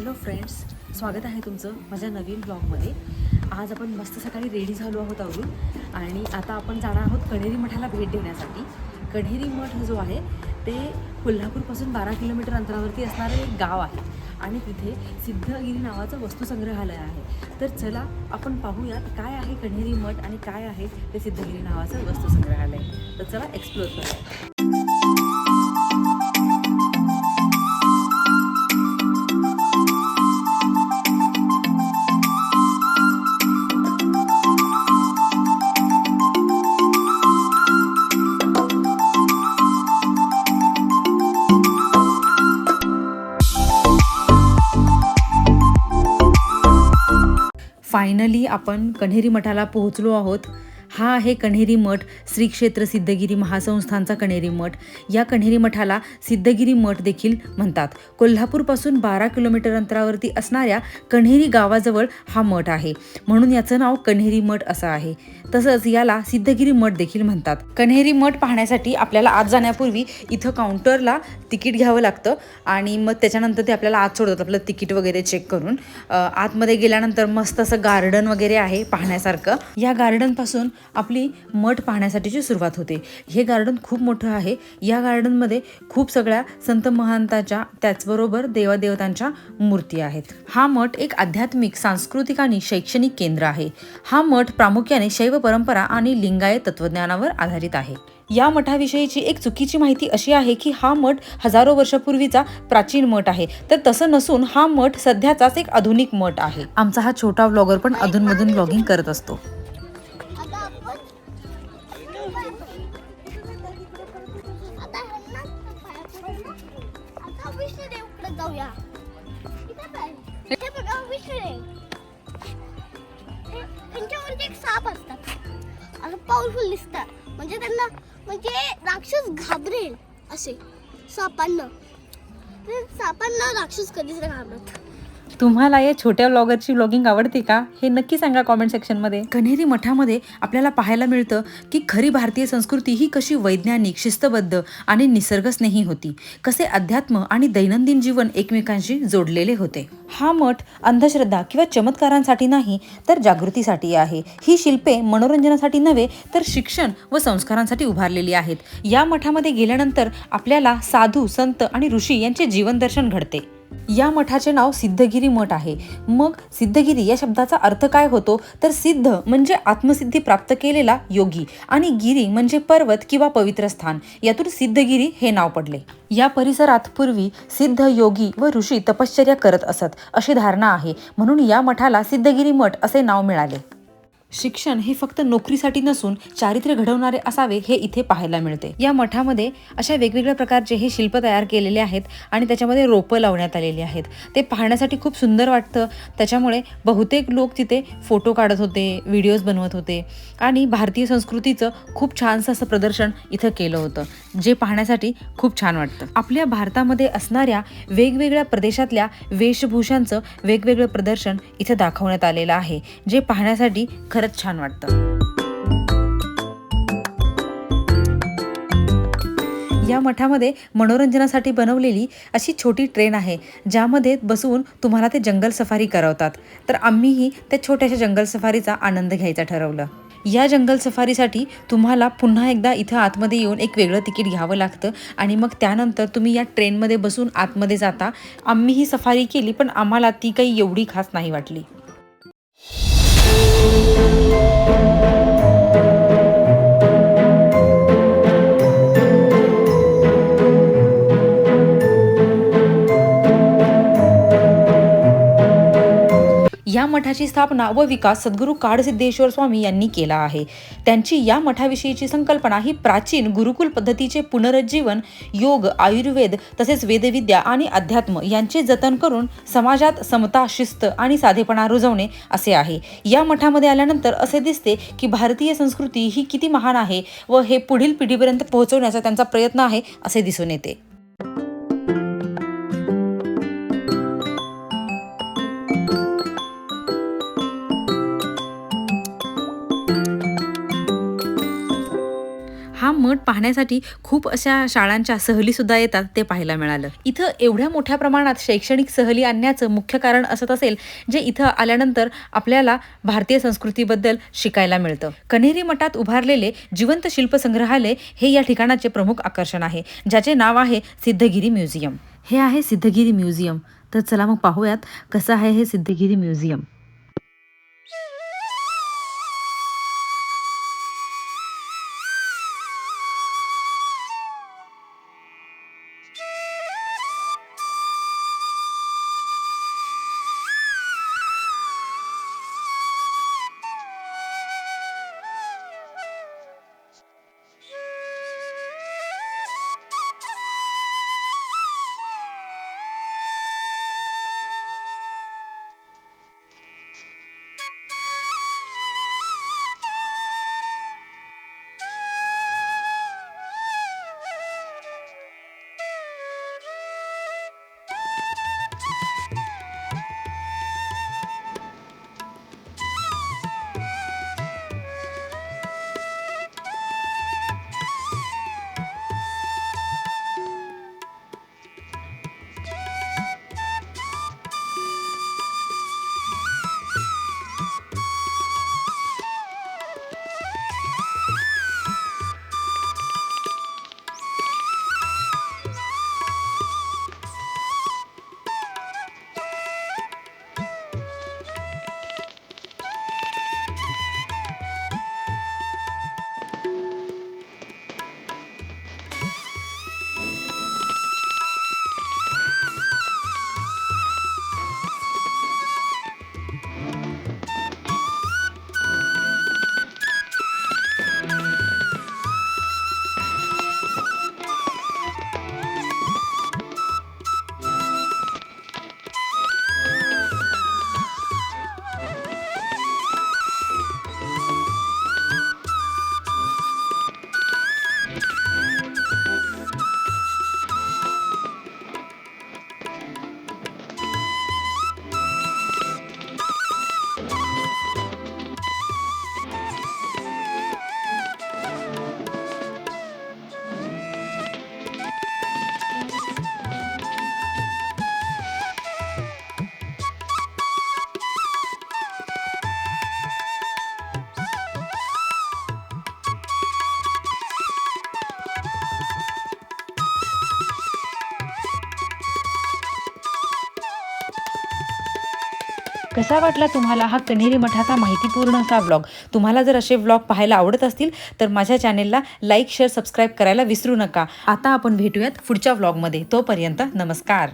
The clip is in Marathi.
हॅलो फ्रेंड्स स्वागत आहे तुमचं माझ्या नवीन ब्लॉगमध्ये. आज आपण मस्त सकाळी रेडी झालो आहोत आवरून आणि आता आपण जाणार आहोत कण्हेरी मठाला भेट देण्यासाठी. कण्हेरी मठ जो आहे ते कोल्हापूरपासून बारा किलोमीटर अंतरावरती असणारं एक गाव आहे आणि तिथे सिद्धगिरी नावाचं वस्तुसंग्रहालय आहे. तर चला आपण पाहूयात काय आहे कण्हेरी मठ आणि काय आहे ते सिद्धगिरी नावाचं वस्तुसंग्रहालय. तर चला एक्सप्लोर करूया. फायनली आपण कण्हेरी मठाला पोहोचलो आहोत. हा आहे कण्हेरी मठ श्री क्षेत्र सिद्धगिरी महासंस्थानचा कण्हेरी मठ. या कण्हेरी मठाला सिद्धगिरी मठ देखील म्हणतात. कोल्हापूरपासून बारा किलोमीटर अंतरावरती असणाऱ्या कण्हेरी गावाजवळ हा मठ आहे. म्हणून याचं नाव कण्हेरी मठ असं आहे. तसंच याला सिद्धगिरी मठ देखील म्हणतात. कण्हेरी मठ पाहण्यासाठी आपल्याला आत जाण्यापूर्वी इथं काउंटरला तिकीट घ्यावं लागतं आणि मग त्याच्यानंतर ते आपल्याला आत सोडतात आपलं तिकीट वगैरे चेक करून. आतमध्ये गेल्यानंतर मस्त असं गार्डन वगैरे आहे पाहण्यासारखं. या गार्डनपासून आपली मठ पाहण्यासाठीची सुरुवात होते. हे गार्डन खूप मोठं आहे. या गार्डनमध्ये खूप सगळ्या संत महंताच्या त्याचबरोबर देवादेवतांच्या मूर्ती आहेत. हा मठ एक आध्यात्मिक सांस्कृतिक आणि शैक्षणिक केंद्र आहे. हा मठ प्रामुख्याने शैव परंपरा आणि लिंगायत तत्वज्ञानावर आधारित आहे. या मठाविषयीची एक चुकीची माहिती अशी आहे की हा मठ हजारो वर्षापूर्वीचा प्राचीन मठ आहे. तर तसं नसून हा मठ सध्याचाच एक आधुनिक मठ आहे. आमचा हा छोटा व्लॉगर पण अधूनमधून व्लॉगिंग करत असतो. त्यांच्यावरती एक साप असतात. असं पॉवरफुल दिसतात. म्हणजे त्यांना म्हणजे राक्षस घाबरेल असे सापांना. सापांना राक्षस कधीच घाबरत. तुम्हाला या छोट्या व्लॉगरची व्लॉगिंग आवडते का? हे नक्की सांगा कॉमेंट सेक्शनमध्ये कन्हेरी मठामध्ये आपल्याला पाहायला मिळतं की खरी भारतीय संस्कृती ही कशी वैज्ञानिक शिस्तबद्ध आणि निसर्गस्नेही होती. कसे अध्यात्म आणि दैनंदिन जीवन एकमेकांशी जोडलेले होते. हा मठ अंधश्रद्धा किंवा चमत्कारांसाठी नाही तर जागृतीसाठी आहे. ही शिल्पे मनोरंजनासाठी नव्हे तर शिक्षण व संस्कारांसाठी उभारलेली आहेत. या मठामध्ये गेल्यानंतर आपल्याला साधू संत आणि ऋषी यांचे जीवनदर्शन घडते. या मठाचे नाव सिद्धगिरी मठ आहे. मग सिद्धगिरी या शब्दाचा अर्थ काय होतो? तर सिद्ध म्हणजे आत्मसिद्धी प्राप्त केलेला योगी आणि गिरी म्हणजे पर्वत किंवा पवित्र स्थान. यातून सिद्धगिरी हे नाव पडले. या परिसरात पूर्वी सिद्ध योगी व ऋषी तपश्चर्या करत असत अशी धारणा आहे. म्हणून या मठाला सिद्धगिरी मठ असे नाव मिळाले. शिक्षण हे फक्त नोकरीसाठी नसून चारित्र्य घडवणारे असावे हे इथे पाहायला मिळते. या मठामध्ये अशा वेगवेगळ्या प्रकारचे हे शिल्प तयार केलेले आहेत आणि त्याच्यामध्ये रोपं लावण्यात आलेली आहेत. ते पाहण्यासाठी खूप सुंदर वाटतं. त्याच्यामुळे बहुतेक लोक तिथे फोटो काढत होते व्हिडिओज बनवत होते आणि भारतीय संस्कृतीचं खूप छानसं असं प्रदर्शन इथं केलं होतं जे पाहण्यासाठी खूप छान वाटतं. आपल्या भारतामध्ये असणाऱ्या वेगवेगळ्या प्रदेशातल्या वेशभूषांचं वेगवेगळं प्रदर्शन इथं दाखवण्यात आलेलं आहे जे पाहण्यासाठी खरंच छान वाटतं. या मठामध्ये मनोरंजनासाठी बनवलेली अशी छोटी ट्रेन आहे ज्यामध्ये बसवून तुम्हाला ते जंगल सफारी करवतात. तर आम्हीही त्या छोट्याशा जंगल सफारीचा आनंद घ्यायचा ठरवलं. या जंगल सफारीसाठी तुम्हाला पुन्हा एकदा इथं आतमध्ये येऊन एक वेगळं तिकीट घ्यावं लागतं आणि मग त्यानंतर तुम्ही या ट्रेनमध्ये बसून आतमध्ये जाता. आम्ही ही सफारी केली पण आम्हाला ती काही एवढी खास नाही वाटली. या मठाची स्थापना व विकास सद्गुरू काडसिद्धेश्वर स्वामी यांनी केला आहे. त्यांची या मठाविषयीची संकल्पना ही प्राचीन गुरुकुल पद्धतीचे पुनरुज्जीवन योग आयुर्वेद तसेच वेदविद्या आणि अध्यात्म यांचे जतन करून समाजात समता शिस्त आणि साधेपणा रुजवणे असे आहे. या मठामध्ये आल्यानंतर असे दिसते की भारतीय संस्कृती ही किती महान आहे व हे पुढील पिढीपर्यंत पोहोचवण्याचा त्यांचा प्रयत्न आहे असे दिसून येते. मठ पाहण्यासाठी खूप अशा शाळांच्या सहलीसुद्धा येतात ते पाहायला मिळालं. इथं एवढ्या मोठ्या प्रमाणात शैक्षणिक सहली आणण्याचं मुख्य कारण असत असेल जे इथं आल्यानंतर आपल्याला भारतीय संस्कृतीबद्दल शिकायला मिळतं. कन्हेरी मठात उभारलेले जिवंत शिल्प संग्रहालय हे या ठिकाणाचे प्रमुख आकर्षण आहे ज्याचे नाव आहे सिद्धगिरी म्युझियम. हे आहे सिद्धगिरी म्युझियम. तर चला मग पाहूयात कसं आहे हे सिद्धगिरी म्युझियम. कसा वाटला तुम्हाला हा कन्हेरी मठाचा माहितीपूर्ण असा व्लॉग तुम्हाला जर असे व्लॉग पाहायला आवडत असतील तर माझ्या चॅनेलला लाईक शेअर सबस्क्राईब करायला विसरू नका. आता आपण भेटूयात पुढच्या व्लॉगमध्ये तोपर्यंत नमस्कार.